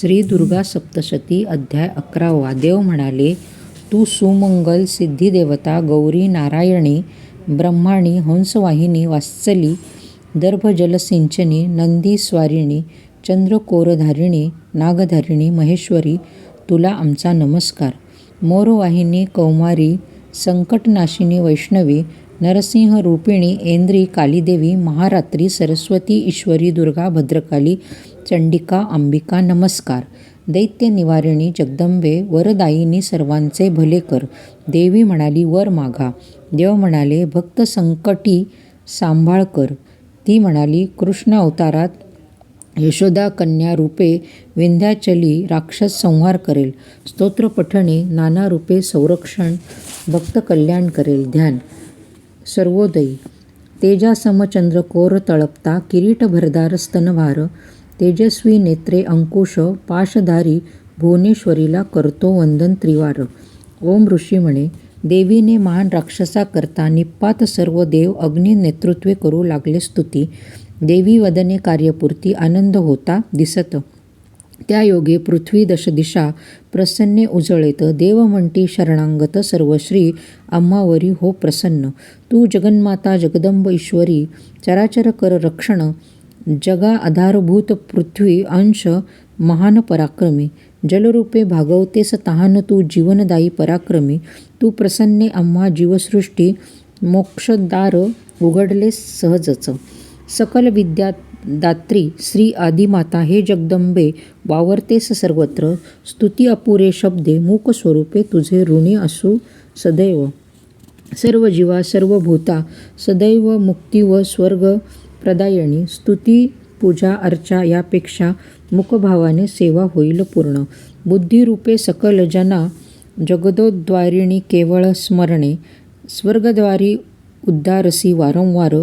श्री दुर्गा सप्तशती अध्याय अकरावा देव म्हणाले तू सुमंगल सिद्धिदेवता गौरी नारायणी ब्रह्माणी हंसवाहिनी वात्सली दर्भजलसिंचनी नंदीस्वारिणी चंद्रकोरधारिणी नागधारिणी महेश्वरी तुला आमचा नमस्कार. मोरवाहिनी कौमारी संकटनाशिनी वैष्णवी नरसिंह रूपिणी ऐंद्री कालीदेवी महारात्री सरस्वती ईश्वरी दुर्गा भद्रकाली चंडिका अंबिका नमस्कार. दैत्य निवारिणी जगदंबे वरदायिनी सर्वांचे भले कर. देवी म्हणाली वर मागा. देव म्हणाले भक्त संकटी सांभाळ कर. ती म्हणाली कृष्ण अवतारात यशोदा कन्या रूपे विंध्याचली राक्षस संहार करेल. स्तोत्र पठणे नाना रूपे संरक्षण भक्त कल्याण करेल ध्यान. सर्वोदयी तेजासमचंद्र कोर तळपता किरीट भरदार स्तनभार तेजस्वी नेत्रे अंकुश पाशधारी भुवनेश्वरीला करतो वंदन त्रिवार. ओम ऋषी म्हणे देवीने महान राक्षसा करता निपात सर्व देव अग्नी नेतृत्वे करू लागले स्तुती. देवी वदने कार्यपूर्ती आनंद होता दिसत. त्या योगे पृथ्वी दशदिशा प्रसन्ने उजळेत. देव म्हणती शरणांगत सर्वश्री अम्मावरी हो प्रसन्न. तू जगन्माता जगदंब ईश्वरी चराचर कर रक्षण जगा आधारभूत पृथ्वी अंश महान पराक्रमी. जलरूपे भागवतेस तहान तू जीवनदायी पराक्रमी. तू प्रसन्ने आम्हा जीवसृष्टी मोक्षदार उघडले सहजच. सकल विद्या दात्री श्री आदिमाता हे जगदंबे वावरतेस सर्वत्र. स्तुती अपुरे शब्दे मूक स्वरूपे तुझे ऋणी असू सदैव. सर्व जीवा सर्व भूता सदैव मुक्ती व स्वर्ग प्रदायणी स्तुती पूजा अर्चा यापेक्षा मुकभावाने सेवा होईल पूर्ण. बुद्धिरूपे सकल जना जगदोद्वारिणी केवळ स्मरणे स्वर्गद्वारी उद्दारसी वारंवार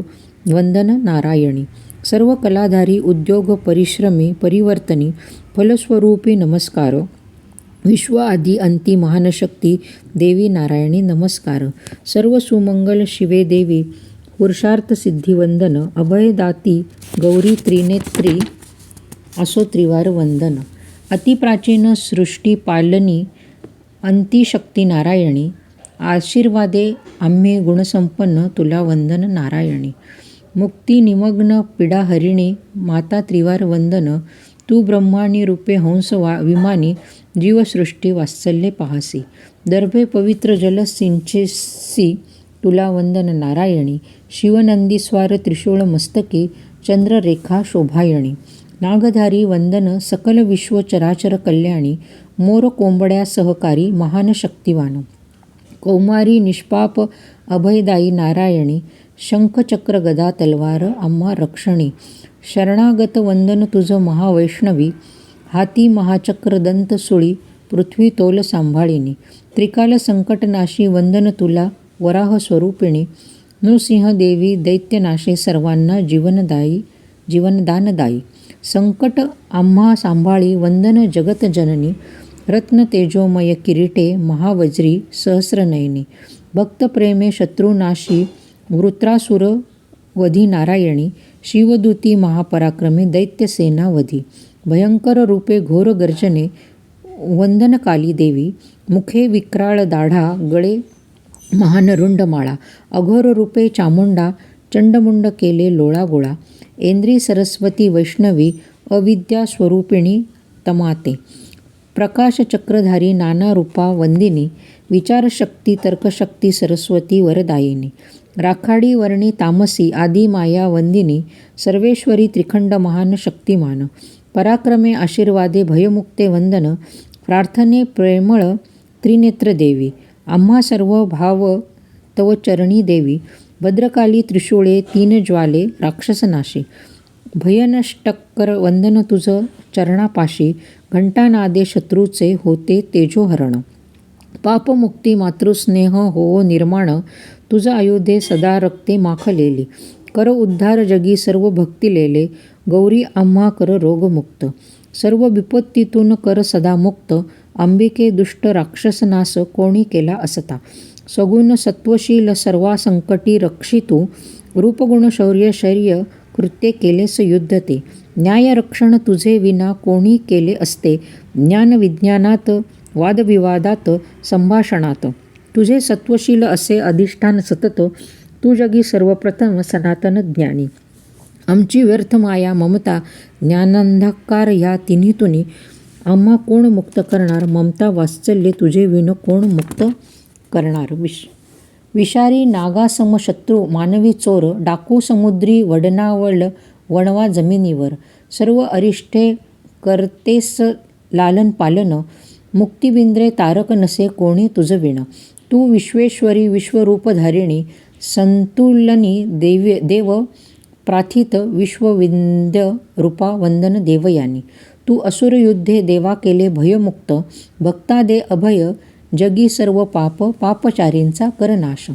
वंदन नारायणी. सर्व कलाधारी उद्योग परिश्रमी परिवर्तनी फलस्वरूपी नमस्कार. विश्व आदी अंती महानशक्ती देवी नारायणी नमस्कार. सर्व सुमंगल शिवे देवी पुरुषार्थसिद्धिवंदन अभयदाती गौरी त्रिनेत्री असो त्रिवार वंदन. अतिप्राचीन सृष्टी पालनी अंतिशक्ती नारायणी आशीर्वादे आम्ही गुणसंपन्न तुला वंदन नारायणी. मुक्ती निमग्न पिडाहरिणी माता त्रिवार वंदन तू ब्रह्माणी रूपे हंस वा विमानी जीवसृष्टी वात्सल्ये पाहसी. दर्भे पवित्र जल सिंचेसी तुला वंदन नारायणी शिवनंदीस्वार त्रिशूळ मस्तके चंद्ररेखा शोभायणी नागधारी वंदन सकल विश्व चराचर कल्याणी मोर कोंबड्या सहकारी महान शक्तिवान कौमारी निष्पाप अभयदायी नारायणी शंखचक्र गदा तलवार आम्हा रक्षणी शरणागत वंदन तुझं महावैष्णवी हाती महाचक्र दंत सुळी पृथ्वी तोल सांभाळिनी त्रिकाल संकटनाशी वंदन तुला वराह स्वरूपिणी दैत्यनाशे देवी सर्वांना जीवनदायी जीवनदानदायी. संकट आम्हा सांभाळी वंदन जगतजननी रत्न तेजोमय किरीटे महावज्री सहस्रनयनी. भक्तप्रेमे शत्रुनाशी वृत्रासुर वधी नारायणी. शिवदूती महापराक्रमे दैत्यसेनावधी. भयंकर रूपे घोर गर्जने वंदनकाली देवी. मुखे विक्राळ दाढा गळे महान रुंडमाळा अघोर रूपे चामुंडा चंडमुंड केले लोळागोळा ऐंद्री सरस्वती वैष्णवी अविद्या स्वरूपिणी तमाते प्रकाशचक्रधारी नाना रूपा वंदिनी विचारशक्ती तर्कशक्ती सरस्वती वरदायिनी राखाडी वर्णी तामसी आदी माया वंदिनी सर्वेश्वरी त्रिखंड महान शक्तिमान पराक्रमे आशीर्वादे भयमुक्ते वंदन प्रार्थने प्रेमळ त्रिनेत्रदेवी आम्हा सर्व भाव तव चरणी देवी. भद्रकाली त्रिशूळे तीन ज्वाले राक्षसनाशी. भयनष्टक्कर वंदन तुझं चरणापाशी. घंटानादे शत्रूचे होते तेजोहरण. पापमुक्ती मातृस्नेह हो निर्माण. तुझं अयोध्ये सदा रक्ते माखलेली. कर उद्धार जगी सर्व भक्तिलेले गौरी आम्हा कर रोगमुक्त. सर्व विपत्तीतून कर सदा मुक्त. अंबिके दुष्ट राक्षसनास कोणी केला असता? सगुण सत्वशील सर्वा संकटी रक्षितू रूपगुण शौर्य शौर्य कृत्ये केलेस युद्ध ते न्यायरक्षण तुझे विना कोणी केले असते? ज्ञानविज्ञानात वादविवादात संभाषणात. तुझे सत्वशील असे अधिष्ठान सतत तू जगी सर्वप्रथम सनातन ज्ञानी. आमची व्यर्थ माया ममता ज्ञानांधकार या तिन्हीतुनी आम्हा कोण मुक्त करणार? ममता वात्सल्य तुझे विण कोण मुक्त करणार? विश विषारी नागासम शत्रू मानवी चोर डाकू समुद्री वडनावळ वणवा जमिनीवर. सर्व अरिष्ठे करतेस लालन पालन मुक्तिबिंद्रे तारक नसे कोणी तुझं विण. तू विश्वेश्वरी विश्वरूपधारिणी संतुलनी देव देव प्राथित विश्वविंद रूपा वंदन देवयानी. तू असुरयुद्धे देवा केले भयमुक्त भक्ता दे अभय जगी सर्व पाप पापचारींचा कर नाश.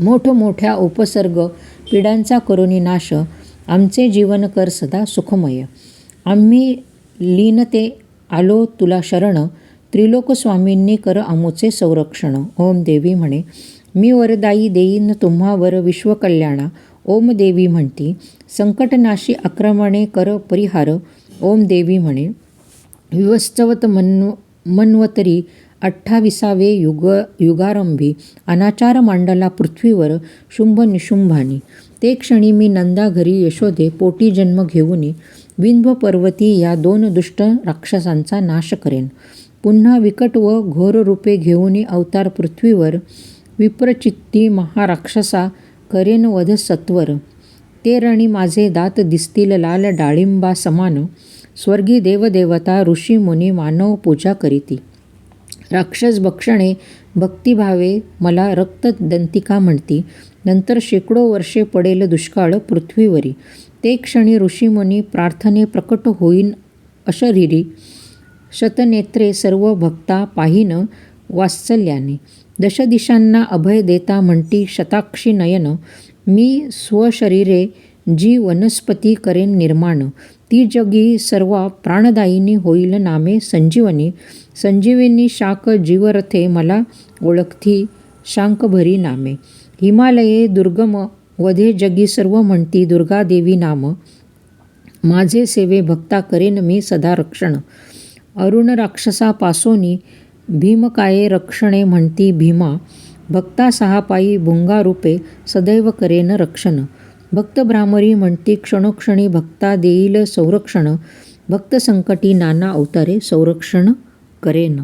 मोठमोठ्या उपसर्ग पिढ्यांचा करुणी नाश आमचे जीवन कर सदा सुखमय. आम्ही लीनते आलो तुला शरण त्रिलोकस्वामींनी कर आमोचे संरक्षण. ओम देवी म्हणे मी वरदायी देईन तुम्हावर विश्वकल्याणा. ओम देवी म्हणती संकटनाशी आक्रमणे कर परिहार. ओम देवी म्हणे विवस्तवत मन्व मन्वतरी अठ्ठाविसावे युग युगारंभी अनाचार मांडला पृथ्वीवर शुंभ निशुंभानी. ते क्षणी मी नंदा घरी यशोदे पोटी जन्म घेऊनी विंध्व पर्वती या दोन दुष्ट राक्षसांचा नाश करेन. पुन्हा विकट व घोर रूपे घेऊनी अवतार पृथ्वीवर विप्रचित्ती महाराक्षसा करेन वध सत्वर. ते रणी माझे दात दिसतील लाल डाळिंबा समान. स्वर्गी देवदेवता ऋषी मुनी मानव पूजा करीती. राक्षस भक्षणे भक्तिभावे मला रक्तदंतिका म्हणती. नंतर शेकडो वर्षे पडेल दुष्काळ पृथ्वीवरी. ते क्षणी ऋषीमुनी प्रार्थने प्रकट होईन अशरीरी. शतनेत्रे सर्व भक्ता पाहिन वात्सल्याने. दशदिशांना अभय देता म्हणती शताक्षी नयन. मी स्वशरीरे जी वनस्पती करेन निर्माण ती जगी सर्वा प्राणदायिनी होईल नामे संजीवनी. संजीवनी शाक जीवरथे मला ओळखती शांकभरी नामे. हिमालये दुर्गम वधे जगी सर्व म्हणती दुर्गादेवी नाम. माझे सेवे भक्ता करेन मी सदा रक्षण. अरुण राक्षसापासोनी भीमकाये रक्षणे म्हणती भीमा. भक्ता सहापायी भुंगारूपे सदैव करेन रक्षण. भक्त भ्रामरी म्हणती क्षणोक्षणी भक्ता देईल संरक्षण. भक्त संकटी नाना अवतारे संरक्षण करेन.